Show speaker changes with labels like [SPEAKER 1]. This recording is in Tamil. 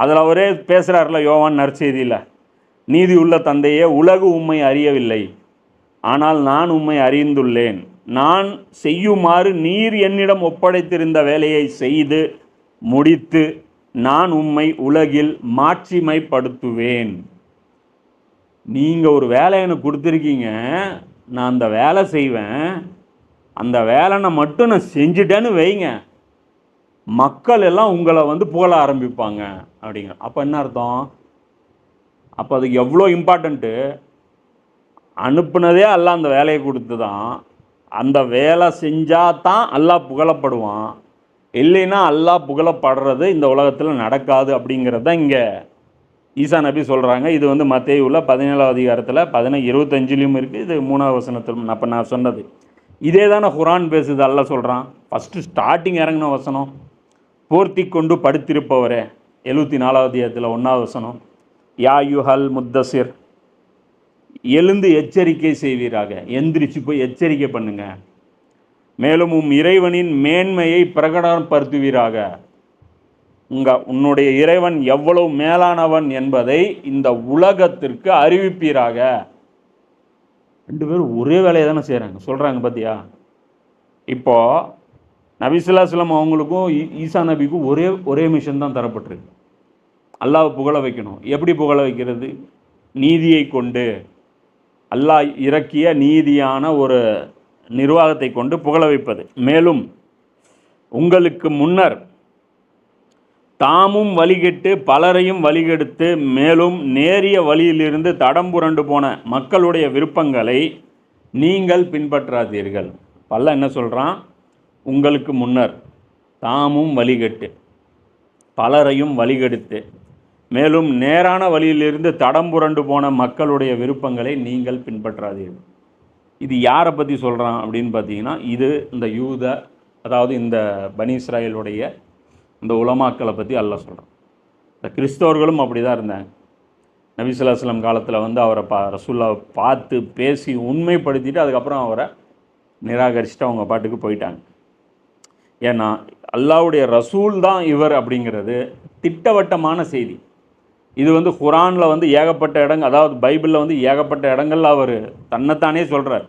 [SPEAKER 1] அதில் அவரே பேசுகிறார்ல யோவான் நற்செய்தியில் நீதி உள்ள தந்தையே உலகு உண்மை அறியவில்லை. ஆனால் நான் உம்மை அறிந்துள்ளேன். நான் செய்யுமாறு நீர் என்னிடம் ஒப்படைத்திருந்த வேலையை செய்து முடித்து நான் உம்மை உலகில் மாட்சிமைப்படுத்துவேன். நீங்கள் ஒரு வேலை எனக்கு கொடுத்துருக்கீங்க. நான் அந்த வேலை செய்வேன். அந்த வேலைனை மட்டும் நான் செஞ்சுட்டேன்னு வைங்க. மக்கள் எல்லாம் உங்களை வந்து புகழ ஆரம்பிப்பாங்க அப்படிங்கிற அப்போ என்ன அர்த்தம்? அப்போ அதுக்கு எவ்வளோ இம்பார்ட்டண்ட்டு அனுப்புனதே அல்லா அந்த வேலையை கொடுத்து தான் அந்த வேலை செஞ்சால் தான் அல்லா புகழப்படுவான். இல்லைன்னா அல்லாஹ் புகழப்படுறது இந்த உலகத்தில் நடக்காது அப்படிங்கிறது தான் இங்கே ஈசா நபி சொல்கிறாங்க இது வந்து மத்திய உள்ள பதினேழாவது அதிகாரத்தில் பதின இருபத்தஞ்சிலையும் இருக்குது இது மூணாவது வசனத்தில் அப்போ நான் சொன்னது. இதே தானே குரான் பேசுது அல்ல சொல்கிறான் ஃபஸ்ட்டு ஸ்டார்டிங் இறங்கின வசனம். போர்த்தி கொண்டு படுத்திருப்பவரே. எழுபத்தி நாலாவது அதிகாரத்தில் ஒன்றாவது வசனம். யா யுஹல் முத்தசிர். எழுந்து எச்சரிக்கை செய்வீராக. எந்திரிச்சு போய் எச்சரிக்கை பண்ணுங்க. மேலும் உம் இறைவனின் மேன்மையை பிரகடனப்படுத்துவீராக. உங்க உன்னுடைய இறைவன் எவ்வளவு மேலானவன் என்பதை இந்த உலகத்திற்கு அறிவிப்பீராக. ரெண்டு பேரும் ஒரே வேலையை தானே செய்கிறாங்க சொல்கிறாங்க பார்த்தியா இப்போ நபிசுல்லாஸ்லாம் அவங்களுக்கும் ஈ- ஈசா நபிக்கும் ஒரே ஒரே மிஷன் தான் தரப்பட்டிருக்கு. அல்லாஹ் புகழ வைக்கணும். எப்படி புகழ வைக்கிறது? நீதியை கொண்டு. அல்லாஹ் இறக்கிய நீதியான ஒரு நிர்வாகத்தை கொண்டு புகழ வைப்பது. மேலும் உங்களுக்கு முன்னர் தாமும் வழிகெட்டு பலரையும் வழிகெடுத்து மேலும் நேரிய வழியிலிருந்து தடம் புரண்டு போன மக்களுடைய விருப்பங்களை நீங்கள் பின்பற்றாதீர்கள். பல்ல என்ன சொல்கிறான் உங்களுக்கு முன்னர் தாமும் வழிகெட்டு பலரையும் வழிகெடுத்து மேலும் நேரான வழியிலிருந்து தடம் புரண்டு போன மக்களுடைய விருப்பங்களை நீங்கள் பின்பற்றாதீர்கள். இது யாரை பற்றி சொல்கிறான் அப்படின்னு பார்த்தீங்கன்னா இது இந்த யூத அதாவது இந்த பனி இஸ்ராயலுடைய இந்த உலமாக்களை பற்றி அல்ல சொல்கிறான் இந்த கிறிஸ்தவர்களும் அப்படி தான் இருந்தாங்க நபிசுல்லாஸ்லம் காலத்தில் வந்து அவரை பா ரசூல்லாவை பார்த்து பேசி உண்மைப்படுத்திட்டு அதுக்கப்புறம் அவரை நிராகரிச்சுட்டு அவங்க பாட்டுக்கு போயிட்டாங்க. ஏன்னா அல்லாஹ்வுடைய ரசூல் தான் இவர் அப்படிங்கிறது திட்டவட்டமான செய்தி. இது வந்து குரானில் வந்து ஏகப்பட்ட இடங்கள் அதாவது பைபிளில் வந்து ஏகப்பட்ட இடங்கள்ல அவர் தன்னைத்தானே சொல்கிறார்